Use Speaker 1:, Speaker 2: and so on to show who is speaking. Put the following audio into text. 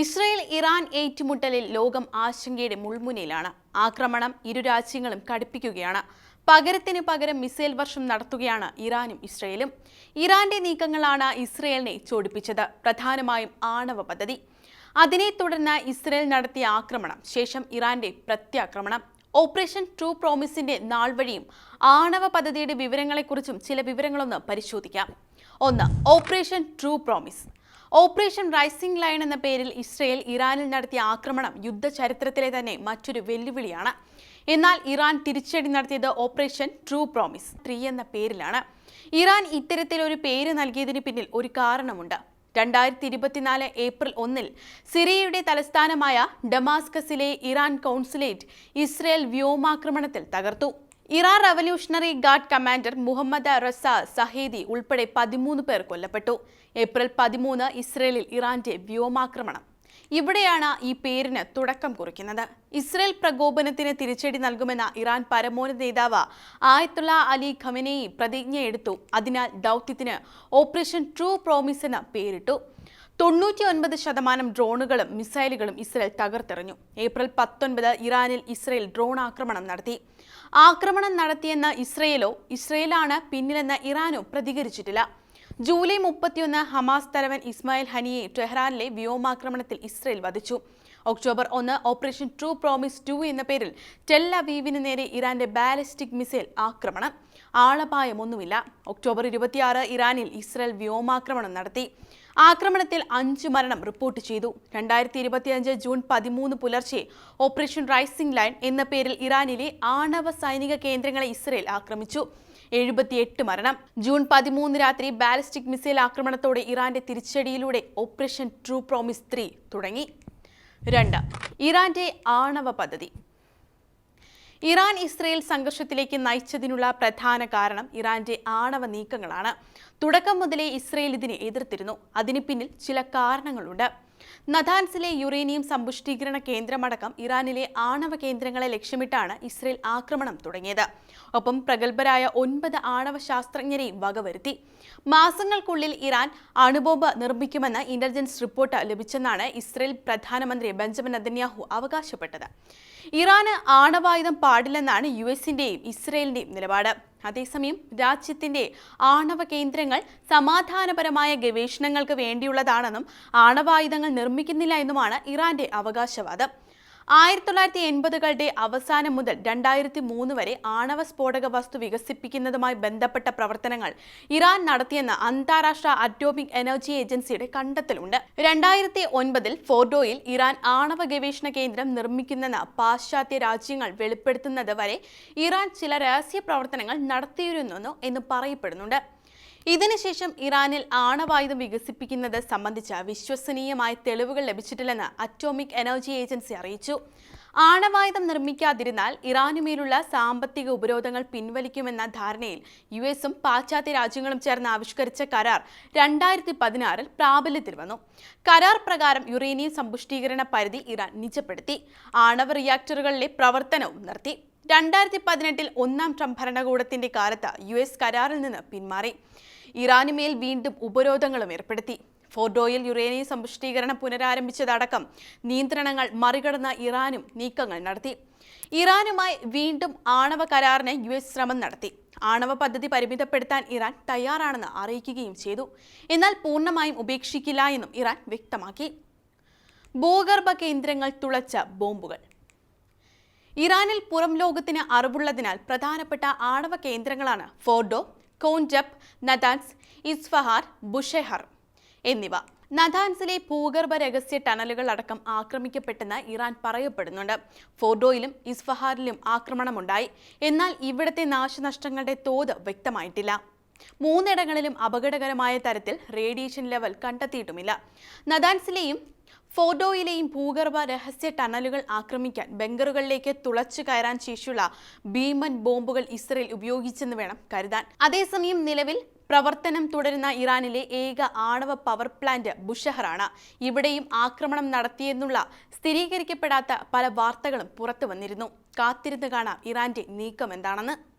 Speaker 1: Israel Iran ഏറ്റുമുട്ടലിൽ ലോകം ആശങ്കയുടെ മുൾമുനയിലാണ്. ആക്രമണം ഇരു രാജ്യങ്ങളും കടുപ്പിക്കുകയാണ്. പകരത്തിന് പകരം മിസൈൽ വർഷം നടത്തുകയാണ് ഇറാനും ഇസ്രയേലും. ഇറാന്റെ നീക്കങ്ങളാണ് ഇസ്രയേലിനെ ചോടിപ്പിച്ചത്. പ്രധാനമായും ആണവ പദ്ധതി. അതിനെ തുടർന്ന് ഇസ്രയേൽ നടത്തിയ ആക്രമണം ശേഷം ഇറാന്റെ പ്രത്യാക്രമണം. ഓപ്പറേഷൻ ട്രൂ പ്രോമിസിന്റെ നാൾ വഴിയും ആണവ പദ്ധതിയുടെ വിവരങ്ങളെക്കുറിച്ചും ചില വിവരങ്ങളൊന്ന് പരിശോധിക്കാം. ഒന്ന് operation true promise. Operation rising lion എന്ന പേരിൽ ഇസ്രയേൽ ഇറാനിൽ നടത്തിയ ആക്രമണം യുദ്ധ ചരിത്രത്തിലെ തന്നെ മറ്റൊരു വെല്ലുവിളിയാണ്. എന്നാൽ ഇറാൻ തിരിച്ചടി നടത്തിയത് ഓപ്പറേഷൻ ട്രൂ പ്രോമിസ് ത്രീ എന്ന പേരിലാണ്. ഇറാൻ ഇത്തരത്തിൽ ഒരു പേര് നൽകിയതിന് പിന്നിൽ ഒരു കാരണമുണ്ട്. രണ്ടായിരത്തി ഇരുപത്തിനാല് ഏപ്രിൽ ഒന്നിൽ സിറിയയുടെ തലസ്ഥാനമായ ഡമാസ്കസിലെ ഇറാൻ കൗൺസുലേറ്റ് ഇസ്രയേൽ വ്യോമാക്രമണത്തിൽ തകർത്തു. Iran revolutionary guard commander Mohammad Reza Zahedi ഉൾപ്പെടെ പതിമൂന്ന് പേർ കൊല്ലപ്പെട്ടു. ഏപ്രിൽ പതിമൂന്ന് ഇസ്രയേലിൽ ഇറാന്റെ വ്യോമാക്രമണം. ഇവിടെയാണ് ഈ പേരിന് തുടക്കം കുറിക്കുന്നത്. ഇസ്രയേൽ പ്രകോപനത്തിന് തിരിച്ചടി നൽകുമെന്ന ഇറാൻ പരമോന്നത നേതാവ് ആയത്തുള്ള അലി ഖമനേയി പ്രതിജ്ഞയെടുത്തു. അതിനാൽ ദൗത്യത്തിന് ഓപ്പറേഷൻ ട്രൂ പ്രോമിസ് എന്ന പേരിട്ടു. തൊണ്ണൂറ്റി ഒൻപത് ശതമാനം ഡ്രോണുകളും മിസൈലുകളും ഇസ്രയേൽ തകർത്തെറിഞ്ഞു. ഏപ്രിൽ പത്തൊൻപത് ഇറാനിൽ ഇസ്രയേൽ ഡ്രോൺ ആക്രമണം നടത്തി. ആക്രമണം നടത്തിയെന്ന ഇസ്രയേലോ ഇസ്രയേലാണ് പിന്നിലെന്ന ഇറാനോ പ്രതികരിച്ചിട്ടില്ല. ജൂലൈ മുപ്പത്തിയൊന്ന് ഹമാസ് തലവൻ ഇസ്മായിൽ ഹനിയെ ടെഹ്റാനിലെ വ്യോമാക്രമണത്തിൽ ഇസ്രയേൽ വധിച്ചു. ഒക്ടോബർ ഒന്ന് ഓപ്പറേഷൻ ട്രൂ പ്രോമിസ് ടു എന്ന പേരിൽ ടെൽ അവീവിന് നേരെ ഇറാന്റെ ബാലിസ്റ്റിക് മിസൈൽ ആക്രമണം. ആളപായമൊന്നുമില്ല. ഒക്ടോബർ ഇരുപത്തിയാറ് ഇറാനിൽ ഇസ്രയേൽ വ്യോമാക്രമണം നടത്തി. ആക്രമണത്തിൽ അഞ്ച് മരണം റിപ്പോർട്ട് ചെയ്തു. രണ്ടായിരത്തി ഇരുപത്തിയഞ്ച് ജൂൺ പതിമൂന്ന് പുലർച്ചെ ഓപ്പറേഷൻ റൈസിംഗ് ലൈൻ എന്ന പേരിൽ ഇറാനിലെ ആണവ സൈനിക കേന്ദ്രങ്ങളെ ഇസ്രയേൽ ആക്രമിച്ചു. എഴുപത്തിയെട്ട് മരണം. ജൂൺ പതിമൂന്ന് രാത്രി ബാലിസ്റ്റിക് മിസൈൽ ആക്രമണത്തോടെ ഇറാന്റെ തിരിച്ചടിയിലൂടെ ഓപ്പറേഷൻ ട്രൂ പ്രോമിസ് ത്രീ തുടങ്ങി. രണ്ട് ഇറാന്റെ ആണവ പദ്ധതി. ഇറാൻ ഇസ്രയേൽ സംഘർഷത്തിലേക്ക് നയിച്ചതിനുള്ള പ്രധാന കാരണം ഇറാന്റെ ആണവ നീക്കങ്ങളാണ്. തുടക്കം മുതലേ ഇസ്രയേൽ ഇതിനെ എതിർത്തിരുന്നു. അതിന് പിന്നിൽ ചില കാരണങ്ങളുണ്ട്. നദാൻസിലെ യുറേനിയം സമ്പുഷ്ടീകരണ കേന്ദ്രമടക്കം ഇറാനിലെ ആണവ കേന്ദ്രങ്ങളെ ലക്ഷ്യമിട്ടാണ് ഇസ്രയേൽ ആക്രമണം തുടങ്ങിയത്. ഒപ്പം പ്രഗത്ഭരായ ഒൻപത് ആണവ ശാസ്ത്രജ്ഞരെയും വകവരുത്തി. മാസങ്ങൾക്കുള്ളിൽ ഇറാൻ അണുബോംബ് നിർമ്മിക്കുമെന്ന് ഇന്റലിജൻസ് റിപ്പോർട്ട് ലഭിച്ചെന്നാണ് ഇസ്രയേൽ പ്രധാനമന്ത്രി ബെഞ്ചമിൻ നദന്യാഹു അവകാശപ്പെട്ടത്. ഇറാന് ആണവായുധം പാടില്ലെന്നാണ് യു എസിന്റെയും ഇസ്രയേലിന്റെയും നിലപാട്. അതേസമയം രാജ്യത്തിന്റെ ആണവ കേന്ദ്രങ്ങൾ സമാധാനപരമായ ഗവേഷണങ്ങൾക്ക് വേണ്ടിയുള്ളതാണെന്നും ആണവായുധങ്ങൾ നിർമ്മിക്കുന്നില്ല എന്നുമാണ് ഇറാന്റെ അവകാശവാദം. ആയിരത്തി തൊള്ളായിരത്തി എൺപതുകളുടെ അവസാനം മുതൽ രണ്ടായിരത്തി മൂന്ന് വരെ ആണവ സ്ഫോടക വസ്തു വികസിപ്പിക്കുന്നതുമായി ബന്ധപ്പെട്ട പ്രവർത്തനങ്ങൾ ഇറാൻ നടത്തിയെന്ന് അന്താരാഷ്ട്ര അറ്റോമിക് എനർജി ഏജൻസിയുടെ കണ്ടെത്തലുണ്ട്. രണ്ടായിരത്തി ഒൻപതിൽ ഫോർഡോയിൽ ഇറാൻ ആണവ ഗവേഷണ കേന്ദ്രം നിർമ്മിക്കുന്നെന്ന് പാശ്ചാത്യ രാജ്യങ്ങൾ വെളിപ്പെടുത്തുന്നത് വരെ ഇറാൻ ചില രഹസ്യ പ്രവർത്തനങ്ങൾ നടത്തിയിരുന്നു എന്ന് പറയപ്പെടുന്നുണ്ട്. ഇതിനുശേഷം ഇറാനിൽ ആണവായുധം വികസിപ്പിക്കുന്നത് സംബന്ധിച്ച വിശ്വസനീയമായ തെളിവുകൾ ലഭിച്ചിട്ടില്ലെന്ന് അറ്റോമിക് എനർജി ഏജൻസി അറിയിച്ചു. ആണവായുധം നിർമ്മിക്കാതിരുന്നാൽ ഇറാനുമേലുള്ള സാമ്പത്തിക ഉപരോധങ്ങൾ പിൻവലിക്കുമെന്ന ധാരണയിൽ യു എസും പാശ്ചാത്യ രാജ്യങ്ങളും ചേർന്ന് ആവിഷ്കരിച്ച കരാർ രണ്ടായിരത്തി പതിനാറിൽ പ്രാബല്യത്തിൽ വന്നു. കരാർ പ്രകാരം യുറേനിയം സമ്പുഷ്ടീകരണ പരിധി ഇറാൻ നിജപ്പെടുത്തി. ആണവ റിയാക്ടറുകളിലെ പ്രവർത്തനവും നിർത്തി. രണ്ടായിരത്തി പതിനെട്ടിൽ ഒന്നാം ട്രംപ് ഭരണകൂടത്തിന്റെ കാലത്ത് യു എസ് കരാറിൽ നിന്ന് പിന്മാറി. ഇറാനുമേൽ വീണ്ടും ഉപരോധങ്ങളും ഏർപ്പെടുത്തി. ഫോർഡോയിൽ യുറേനിയം സമ്പുഷ്ടീകരണം പുനരാരംഭിച്ചതടക്കം നിയന്ത്രണങ്ങൾ മറികടന്ന ഇറാനും നീക്കങ്ങൾ നടത്തി. ഇറാനുമായി വീണ്ടും ആണവ കരാറിന് യു എസ് ശ്രമം നടത്തി. ആണവ പദ്ധതി പരിമിതപ്പെടുത്താൻ ഇറാൻ തയ്യാറാണെന്ന് അറിയിക്കുകയും ചെയ്തു. എന്നാൽ പൂർണമായും ഉപേക്ഷിക്കില്ല എന്നും ഇറാൻ വ്യക്തമാക്കി. ഭൂഗർഭ കേന്ദ്രങ്ങൾ തുളച്ച ബോംബുകൾ. ഇറാനിൽ പുറം ലോകത്തിന് അറിവുള്ളതിനാൽ പ്രധാനപ്പെട്ട ആണവ കേന്ദ്രങ്ങളാണ് ഫോർഡോ കോൺജപ് നദാൻസ് ഇസ്ഫഹാർ ബുഷെഹർ എന്നിവ. നദാൻസിലെ ഭൂഗർഭ രഹസ്യ ടണലുകൾ അടക്കം ആക്രമിക്കപ്പെട്ടെന്ന് ഇറാൻ പറയപ്പെടുന്നുണ്ട്. ഫോർഡോയിലും ഇസ്ഫഹാറിലും ആക്രമണമുണ്ടായി. എന്നാൽ ഇവിടത്തെ നാശനഷ്ടങ്ങളുടെ തോത് വ്യക്തമായിട്ടില്ല. മൂന്നിടങ്ങളിലും അപകടകരമായ തരത്തിൽ റേഡിയേഷൻ ലെവൽ കണ്ടെത്തിയിട്ടുമില്ല. നദാൻസിലെയും ഫോർഡോയിലെയും ഭൂഗർഭ രഹസ്യ ടണലുകൾ ആക്രമിക്കാൻ ബങ്കറുകളിലേക്ക് തുളച്ചു കയറാൻ ശേഷിയുള്ള ഭീമൻ ബോംബുകൾ ഇസ്രയേൽ ഉപയോഗിച്ചെന്ന് വേണം കരുതാൻ. അതേസമയം നിലവിൽ പ്രവർത്തനം തുടരുന്ന ഇറാനിലെ ഏക ആണവ പവർ പ്ലാന്റ് ബുഷഹറാണ് ഇവിടെയും ആക്രമണം നടത്തിയെന്നുള്ള സ്ഥിരീകരിക്കപ്പെടാത്ത പല വാർത്തകളും പുറത്തു വന്നിരുന്നു. കാത്തിരുന്ന് കാണാം ഇറാന്റെ നീക്കം എന്താണെന്ന്.